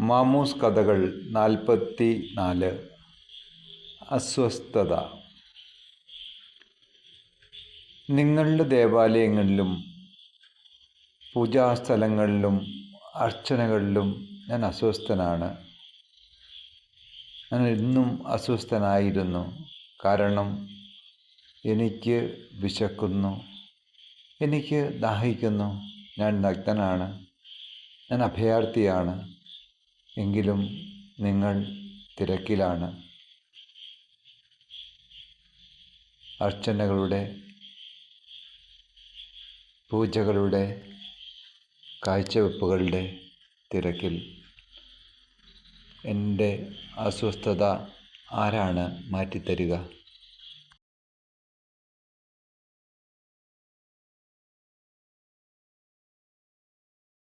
മാമൂസ് കഥകൾ നാൽപ്പത്തി നാല് അസ്വസ്ഥത. നിങ്ങളുടെ ദേവാലയങ്ങളിലും പൂജാസ്ഥലങ്ങളിലും അർച്ചനകളിലും ഞാൻ അസ്വസ്ഥനാണ്. ഞാൻ എന്നും അസ്വസ്ഥനായിരുന്നു. കാരണം എനിക്ക് വിശക്കുന്നു. എനിക്ക് ദാഹിക്കുന്നു. ഞാൻ നഗ്നനാണ്. ഞാൻ അഭയാർത്ഥിയാണ്. എങ്കിലും നിങ്ങൾ തിരക്കിലാണ്. അർച്ചനകളുടെ പൂജകളുടെ കാഴ്ചവെപ്പുകളുടെ തിരക്കിൽ എന്റെ അസ്വസ്ഥത ആരാണ് മാറ്റിത്തരിക?